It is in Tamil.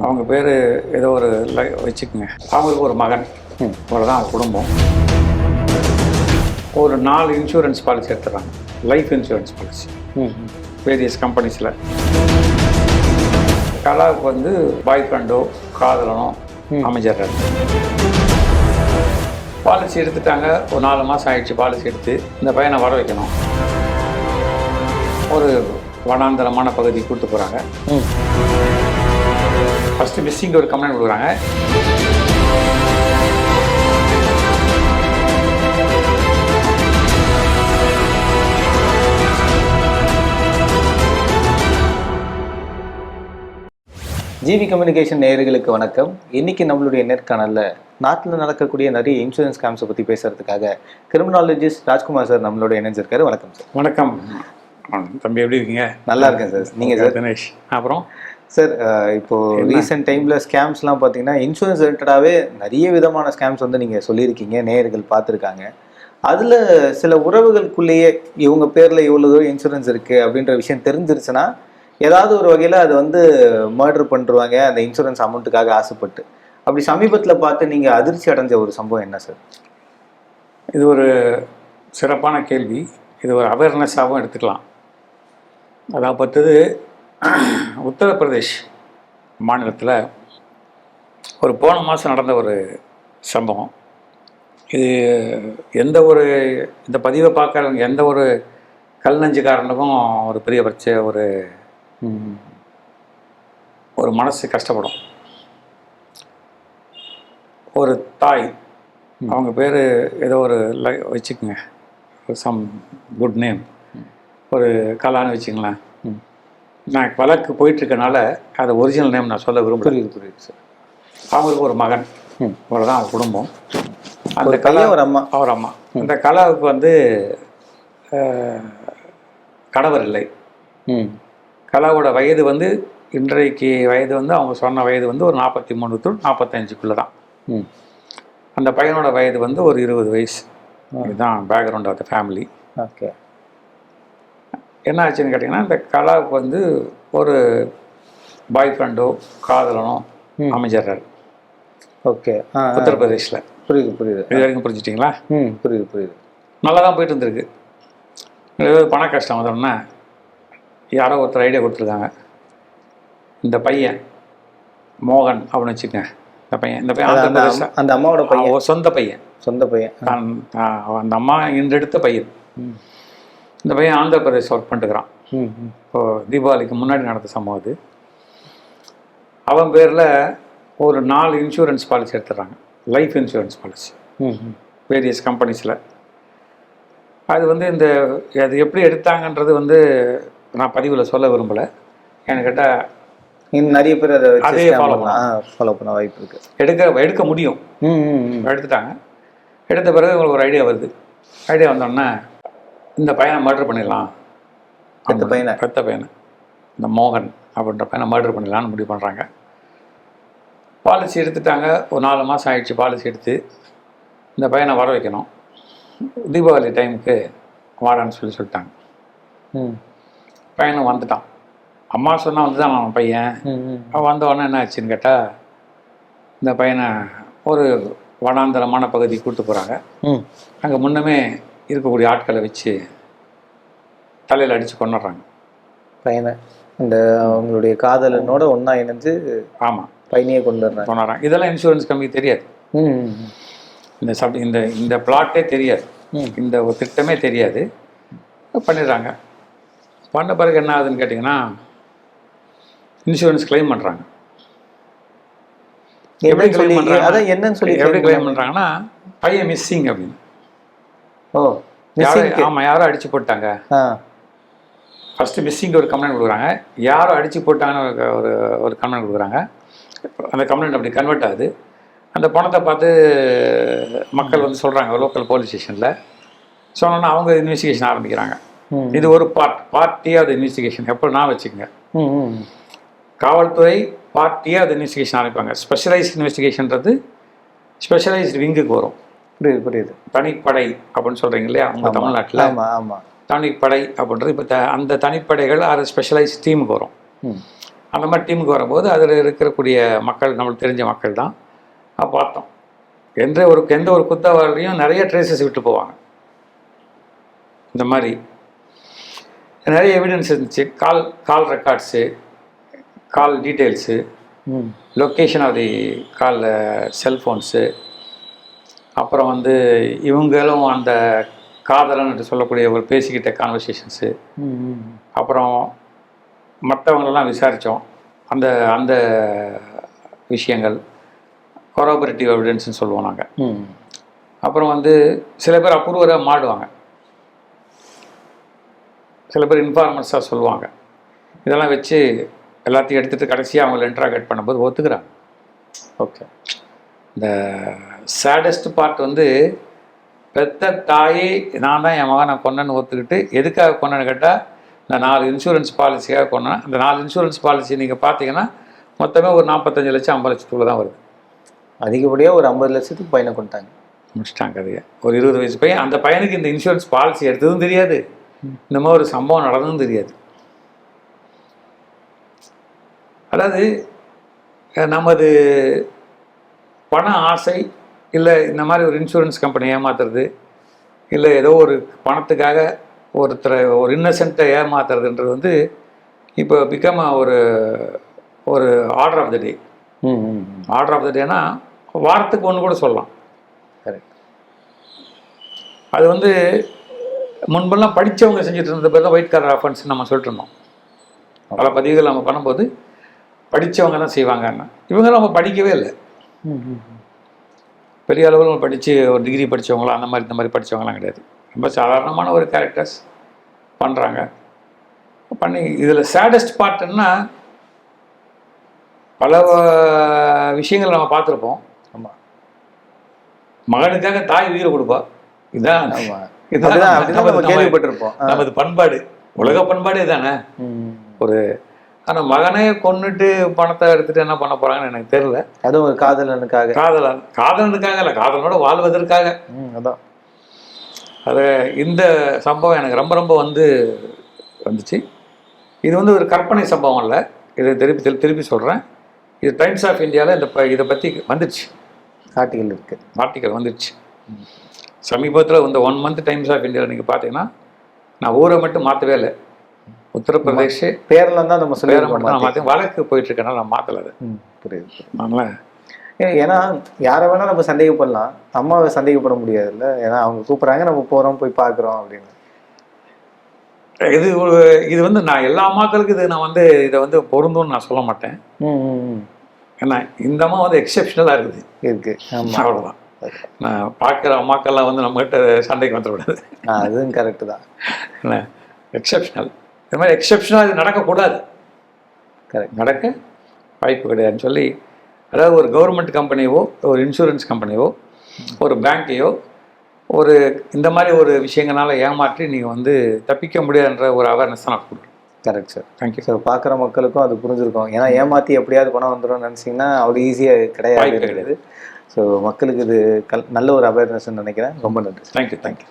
அவங்க பேர் ஏதோ ஒரு லை- வச்சுக்கோங்க. அவங்களுக்கு ஒரு மகன். அவ்வளோதான் அவங்க குடும்பம். ஒரு நாலு இன்சூரன்ஸ் பாலிசி எடுத்துடுறாங்க. லைஃப் இன்சூரன்ஸ் பாலிசி வேரியஸ் கம்பெனிஸில் கலாவுக்கு வந்து பாய் ஃப்ரெண்டோ காதலனோ அமைஞ்சிடுறாரு பாலிசி எடுத்துட்டாங்க. ஒரு நாலு மாதம் ஆயிடுச்சு பாலிசி எடுத்து. இந்த பையனை வர வைக்கணும். ஒரு வனாந்தரமான பகுதி கூட்டு போகிறாங்க ஃபஸ்ட்டு மிஸ்ஸிங் ஒரு கம்ப்ளைண்ட் கொடுக்குறாங்க. ஜிவி கம்யூனிகேஷன் நேயர்களுக்கு வணக்கம். இன்னைக்கு நம்மளுடைய நேர்காணல்ல நாட்டில் நடக்கக்கூடிய நிறைய இன்சூரன்ஸ் ஸ்கேம்ஸை பற்றி பேசுறதுக்காக கிரிமினாலஜிஸ்ட் ராஜ்குமார் சார் நம்மளோட இணைஞ்சிருக்காரு. வணக்கம் சார். வணக்கம். ஆ, தம்பி எப்படி இருக்கீங்க? நல்லா இருக்கேன் சார். நீங்க சார்? தினேஷ். அப்புறம்? சார் இப்போ ரீசெண்ட் டைம்ல ஸ்கேம்ஸ்லாம் பார்த்தீங்கன்னா இன்சூரன்ஸ் ரிலேட்டடாகவே நிறைய விதமான ஸ்கேம்ஸ் வந்து நீங்க சொல்லியிருக்கீங்க நேயர்கள் பார்த்துருக்காங்க அதுல சில உறவுகளுக்குள்ளேயே இவங்க பேர்ல இவ்வளவு தூரம் இன்சூரன்ஸ் இருக்கு அப்படின்ற விஷயம் தெரிஞ்சிருச்சுன்னா ஏதாவது ஒரு வகையில அது வந்து மர்டர் பண்ணிருவாங்க அந்த இன்சூரன்ஸ் அமௌண்ட்டுக்காக ஆசைப்பட்டு. அப்படி சமீபத்துல பார்த்து நீங்க அதிர்ச்சி அடைஞ்ச ஒரு சம்பவம் என்ன சார்? இது ஒரு சிறப்பான கேள்வி. இது ஒரு அவேர்னஸாகவும் எடுத்துக்கலாம். அதாப்பட்டது உத்தரப்பிரதேஷ் மாநிலத்தில் ஒரு போன மாதம் நடந்த ஒரு சம்பவம். இது எந்த ஒரு இந்த பதிவை பார்க்குறவங்க எந்த ஒரு கல் நெஞ்சுக்காரனுக்கும் ஒரு பெரிய பிரச்சனை ஒரு ஒரு மனசு கஷ்டப்படும். ஒரு தாய் அவங்க பேர் ஏதோ ஒரு லை வச்சுக்கோங்க சம் குட் நேம். ஒரு கலான்னு வச்சுங்களேன். நான் வழக்கு போயிட்டுருக்கனால அது ஒரிஜினல் நேம் நான் சொல்ல விரும்புகிறேன் புரியுது புரியுது சார் அவங்களுக்கு ஒரு மகன். ம். அவ்வளோதான் அவங்க குடும்பம். அந்த கலா ஒரு அம்மா. அவர் அம்மா. அந்த கலாவுக்கு வந்து கணவர் இல்லை. ம். கலாவோட வயது வந்து இன்றைக்கு வயது வந்து அவங்க சொன்ன வயது வந்து ஒரு நாற்பத்தி மூணு டு நாற்பத்தஞ்சுக்குள்ளே தான் ம். அந்த பையனோட வயது வந்து ஒரு இருபது வயசு. இதுதான் background of the family okay. என்ன ஆச்சுன்னு கேட்டிங்கன்னா இந்த கலாவுக்கு வந்து ஒரு பாய் ஃப்ரெண்டோ காதலனோ. அமைஞ்சிடுறாரு ஓகே. உத்தரப்பிரதேஷில். புரியுது புரியுது. இது வரைக்கும் புரிஞ்சுட்டிங்களா? ம் புரியுது புரியுது. நல்லா தான் போயிட்டு இருந்திருக்கு ஏதோ பண கஷ்டம் வந்தோடனே யாரோ ஒருத்தர் ஐடியா கொடுத்துருக்காங்க. இந்த பையன் மோகன் அப்படின்னு வச்சுக்கங்க. இந்த பையன் இந்த பையன் அந்த அம்மாவோட பையன்? சொந்த பையன். சொந்த பையன். அந்த அம்மா இன்றெடுத்த பையன். இந்த பையன் ஆந்திர பிரதேஷ் ஒர்க் பண்ணிட்டுக்கிறான். இப்போ தீபாவளிக்கு முன்னாடி நடந்த சம்பவம் அது. அவன் பேரில் ஒரு நாலு இன்சூரன்ஸ் பாலிசி எடுத்துடுறாங்க. லைஃப் இன்சூரன்ஸ் பாலிசி வேரியஸ் கம்பெனிஸில் அது வந்து இந்த அது எப்படி எடுத்தாங்கன்றது வந்து நான் பதிவில் சொல்ல விரும்பலை. ஏன்னு கேட்டால் இன்னும் நிறைய பேர் அதை அதே follow பண்ணலாம். ஃபாலோ பண்ண வாய்ப்பு இருக்கு. எடுக்க எடுக்க முடியும். எடுத்துட்டாங்க. எடுத்த பிறகு உங்களுக்கு ஒரு ஐடியா வருது. ஐடியா வந்தோடனே இந்த பையனை மர்டர் பண்ணிடலாம். பெத்த பையனை. பெத்த பையனை. இந்த மோகன் அப்படின்ற பையனை மர்டர் பண்ணிடலாம்னு முடிவு பண்ணுறாங்க பாலிசி எடுத்துட்டாங்க. ஒரு நாலு மாதம் ஆயிடுச்சு பாலிசி எடுத்து. இந்த பையனை வர வைக்கணும். தீபாவளி டைமுக்கு வாடான்னு சொல்லி சொல்லிட்டாங்க. பையனும் வந்துட்டான். அம்மா சொன்னால் வந்து தான் அவன் பையன். அவன் வந்த உடனே என்ன ஆச்சுன்னு கேட்டால் இந்த பையனை ஒரு வனாந்தரமான பகுதி கூட்டு போகிறாங்க அங்கே முன்னமே இருக்கக்கூடிய ஆட்களை வச்சு தலையில் அடித்து கொண்டுடுறாங்க பையனை இந்த அவங்களுடைய காதலனோட ஒண்ணா இணைஞ்சு ஆமாம் பையனையே கொண்டு வர்றாங்க கொண்டாடுறாங்க இதெல்லாம் இன்சூரன்ஸ் கம்பெனி தெரியாது. இந்த சப் இந்த இந்த பிளாட்டே தெரியாது. இந்த ஒரு திட்டமே தெரியாது. பண்ணிடுறாங்க. பண்ண பிறகு என்ன ஆகுதுன்னு கேட்டிங்கன்னா இன்சூரன்ஸ் கிளைம் பண்ணுறாங்க எப்படி claim பண்றாங்க? அதான் என்னன்னு சொல்லி எப்படி கிளைம் பண்ணுறாங்கன்னா பையன் மிஸ்ஸிங் அப்படின்னு. யாரோ missing case. ஆமாம் யாரோ அடிச்சு போட்டாங்க. ஆ. ஃபஸ்ட்டு மிஸ்ஸிங் ஒரு கம்ப்ளைண்ட் கொடுக்குறாங்க. யாரோ அடிச்சு போட்டாங்கன்னு ஒரு- ஒரு கம்ப்ளைண்ட் கொடுக்குறாங்க. அந்த கம்ப்ளைண்ட் அப்படி கன்வெர்ட் ஆகுது. அந்த பணத்தை பார்த்து மக்கள் வந்து சொல்கிறாங்க லோக்கல் போலீஸ் ஸ்டேஷனில் சொன்னோன்னா அவங்க இன்வெஸ்டிகேஷன் ஆரம்பிக்கிறாங்க. இது ஒரு பார்ட் பார்ட்டியாக அது இன்வெஸ்டிகேஷன் எப்போ நான் வச்சுக்கோங்க. காவல்துறை பார்ட்டியாக அது இன்வெஸ்டிகேஷன் ஆரம்பிப்பாங்க. ஸ்பெஷலைஸ்ட் இன்வெஸ்டிகேஷன்றது ஸ்பெஷலைஸ்டு விங்குக்கு வரும். புரியுது புரியுது. தனிப்படை அப்படின்னு சொல்கிறீங்க இல்லையா? உங்கள் தமிழ்நாட்டில். ஆமா ஆமா. தனிப்படை அப்படின்றது இப்போ த அந்த தனிப்படைகள் அது ஸ்பெஷலைஸ்ட் டீமுக்கு வரும். அந்த மாதிரி டீமுக்கு வரும்போது அதில் இருக்கக்கூடிய மக்கள் நம்மளுக்கு தெரிஞ்ச மக்கள் தான். பார்த்தோம். எந்த ஒரு எந்த ஒரு குத்தவாளியும் நிறைய ட்ரேசஸ் விட்டு போவாங்க. இந்த மாதிரி. நிறைய எவிடன்ஸ் இருந்துச்சு. Call call records call details location of the call cellphones அப்புறம் வந்து இவங்களும் அந்த காதலன் என்று சொல்லக்கூடிய ஒரு பேசிக்கிட்ட கான்வர்சேஷன்ஸு அப்புறம் மற்றவங்களெல்லாம் விசாரித்தோம். அந்த அந்த விஷயங்கள் கொரோபரேட்டிவ் எவிடன்ஸ்னு சொல்லுவோம் நாங்கள் அப்புறம் வந்து சில பேர் அப்ரூவராக மாடுவாங்க. சில பேர் இன்ஃபார்மன்ஸாக சொல்லுவாங்க. இதெல்லாம் வச்சு எல்லாத்தையும் எடுத்துகிட்டு கடைசியாக அவங்கள இன்ட்ராகேட் பண்ணும்போது ஒத்துக்கிறாங்க. ஓகே. இந்த சேடஸ்ட் பார்ட் வந்து பெத்த தாயே நான் தான் என் மகனை கொன்னேன்னு ஒத்துக்கிட்டு எதுக்காக கொன்னேன்னு கேட்டால் இந்த நாலு இன்சூரன்ஸ் பாலிசிக்காக கொன்னேன். அந்த நாலு இன்சூரன்ஸ் பாலிசி நீங்கள் பார்த்தீங்கன்னா மொத்தமே ஒரு நாற்பத்தஞ்சு லட்சம் ஐம்பது லட்சத்துக்குள்ள தான் வருது. அதிகப்படியாக ஒரு ஐம்பது லட்சத்துக்கு பையனை கொண்டாங்க முடிச்சிட்டாங்க கதையை. ஒரு இருபது வயசு பையன் அந்த பையனுக்கு இந்த இன்சூரன்ஸ் பாலிசி எடுத்ததும் தெரியாது. இந்த மாதிரி ஒரு சம்பவம் நடந்ததும் தெரியாது. அதாவது நமது பண ஆசை இல்லை இந்த மாதிரி ஒரு இன்சூரன்ஸ் கம்பெனி ஏமாத்துறது இல்லை ஏதோ ஒரு பணத்துக்காக ஒருத்தரை ஒரு இன்னசென்ட்டை ஏமாத்துறதுன்றது வந்து இப்போ பிகம் ஒரு ஒரு order of the day order of the டேனா வாரத்துக்கு ஒன்று கூட சொல்லலாம். கரெக்ட். அது வந்து முன்பெல்லாம் படித்தவங்க செஞ்சுட்டு இருந்த பேர் தான் ஒயிட் கலர் அஃபென்ஸ் நம்ம சொல்லிட்டு இருந்தோம். பல பதிவுகள் நம்ம பண்ணும்போது படித்தவங்க தான் செய்வாங்கன்னு. இவங்க நம்ம படிக்கவே இல்லை. பெரிய அளவில் படித்து ஒரு டிகிரி படித்தவங்களோ அந்த மாதிரி இந்த மாதிரி படித்தவங்களாம் கிடையாது. ரொம்ப சாதாரணமான ஒரு கேரக்டர்ஸ் பண்ணுறாங்க பண்ணி இதில் சேடஸ்ட் பார்ட்டுன்னா பல விஷயங்கள் நம்ம பார்த்துருப்போம். ஆமா. மகனுக்காக தாய் உயிரை கொடுப்பா. இதான் இதுதான் நம்ம கேள்விப்பட்டிருப்போம். நமது பண்பாடு. உலக பண்பாடு இதானே? ம். ஒரு ஆனால் மகனே கொன்னுட்டு பணத்தை எடுத்துட்டு என்ன பண்ண போறாங்கன்னு எனக்கு தெரியல. அதுவும் ஒரு காதலனுக்காக. காதலன். காதலனுக்காக இல்லை காதலனோட வாழ்வதற்காக. அதான். அது இந்த சம்பவம் எனக்கு ரொம்ப ரொம்ப வந்து வந்துச்சு. இது வந்து ஒரு கற்பனை சம்பவம் இல்லை இதை திருப்பி திருப்பி சொல்கிறேன் இது டைம்ஸ் ஆஃப் இந்தியாவில் இந்த ப- இதை பற்றி வந்துடுச்சு ஆர்டிகல் இருக்கு. ஆர்டிக்கல் வந்துடுச்சு சமீபத்தில் இந்த ஒன் மந்த் டைம்ஸ் ஆஃப் இந்தியாவில் நீங்கள் பார்த்தீங்கன்னா நான் ஊரை மட்டும் மாற்றவே இல்லை. உத்தரப்பிரதேஷ் பேரெல்லாம் தான் நம்ம சொல்லி மட்டும். நான் மாற்றி வழக்கு போயிட்டு இருக்கனால நான் மாற்றல அது. புரியுது. அதனால் ஏன்னா யாரை வேணா நம்ம சந்தேகப்படலாம் அம்மாவை சந்தேகப்பட முடியாதுல்ல. ஏன்னா அவங்க கூப்பிடுறாங்க நம்ம போறோம் போய் பார்க்குறோம் அப்படின்னு. இது ஒரு இது வந்து நான் எல்லா அம்மாக்களுக்கும் இது நான் வந்து இதை வந்து பொருந்தும்னு நான் சொல்ல மாட்டேன். ஏன்னா இந்த அம்மா வந்து எக்ஸெப்ஷனலாக இருக்குது. இருக்கு அவ்வளோதான் நான் பார்க்குற அம்மாக்கள்லாம் வந்து நம்மகிட்ட சண்டைக்கு வந்துடக்கூடாது அதுவும் கரெக்டு தான். என்ன? எக்ஸெப்ஷனல் இந்த மாதிரி எக்ஸெப்ஷனாக இது நடக்கக்கூடாது. கரெக்ட் நடக்க வாய்ப்பு கிடையாதுன்னு சொல்லி அதாவது ஒரு கவர்மெண்ட் கம்பெனியோ ஒரு இன்சூரன்ஸ் கம்பெனியோ ஒரு பேங்க்கையோ ஒரு இந்த மாதிரி ஒரு விஷயங்களால ஏமாற்றி நீங்கள் வந்து தப்பிக்க முடியாதுன்ற ஒரு அவேர்னஸ் நான் கொடுக்குறேன் கரெக்ட் சார் தேங்க்யூ ஸோ பார்க்குற மக்களுக்கும் அது புரிஞ்சிருக்கும். ஏன்னா ஏமாத்தி எப்படியாவது பணம் வந்துடும் நினச்சிங்கன்னா அவ்வளோ ஈஸியாக கிடையாது. கிடையாது. ஸோ மக்களுக்கு இது கல் நல்ல ஒரு அவேர்னஸ் நினைக்கிறேன். ரொம்ப நன்றி தேங்க்யூ தேங்க்யூ